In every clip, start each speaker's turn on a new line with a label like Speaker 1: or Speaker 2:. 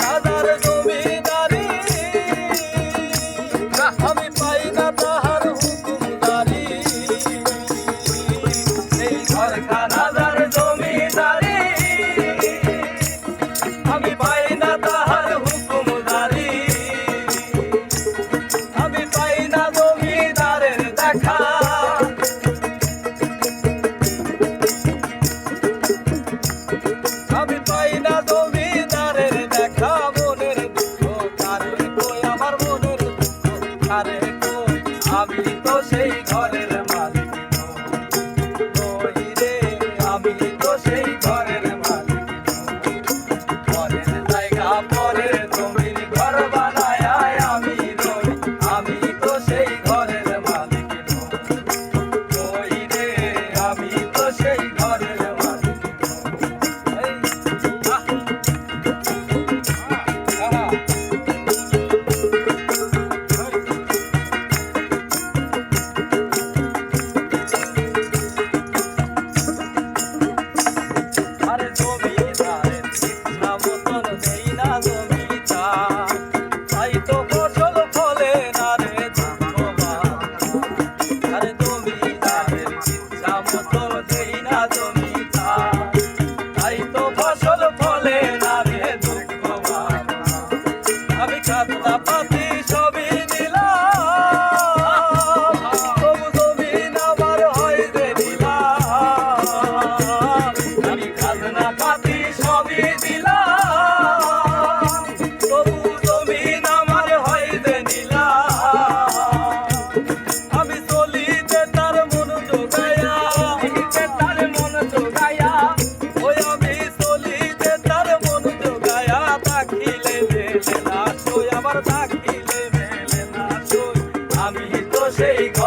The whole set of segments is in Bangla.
Speaker 1: দানাদার জমিদারি। আমি পাই না তাহার হুকুমদারি। এই ভাবলি তো সেই ঘরে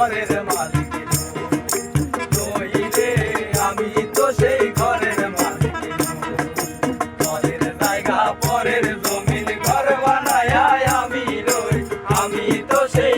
Speaker 1: ঘরের মালিক তুই রে আমি তো সেই ঘরের মালিক পরের জায়গা পরের জমিন ঘর বানায় আমি রই আমি তো সেই